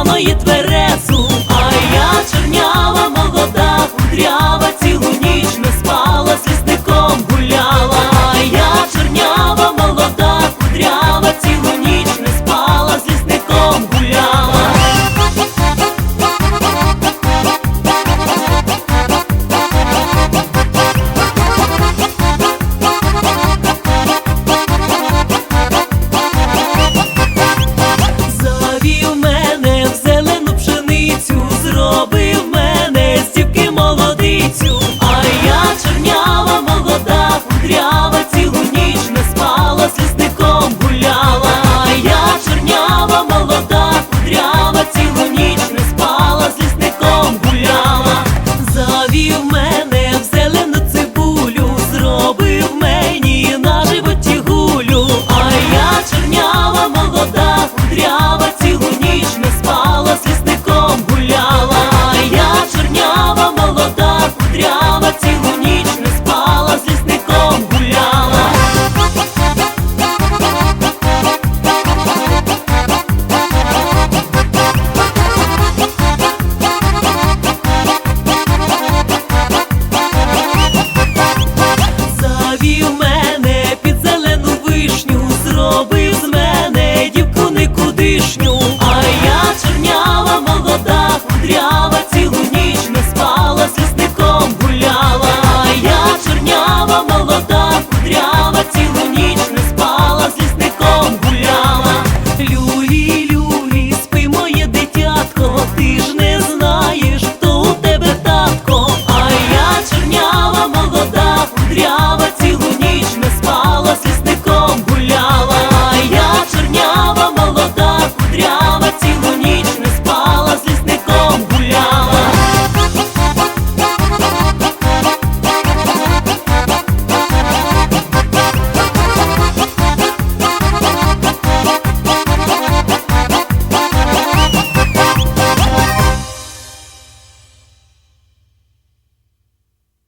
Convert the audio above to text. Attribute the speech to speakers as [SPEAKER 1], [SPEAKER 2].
[SPEAKER 1] чернява і тверезу, а я чорнява молода, кудрява. застрял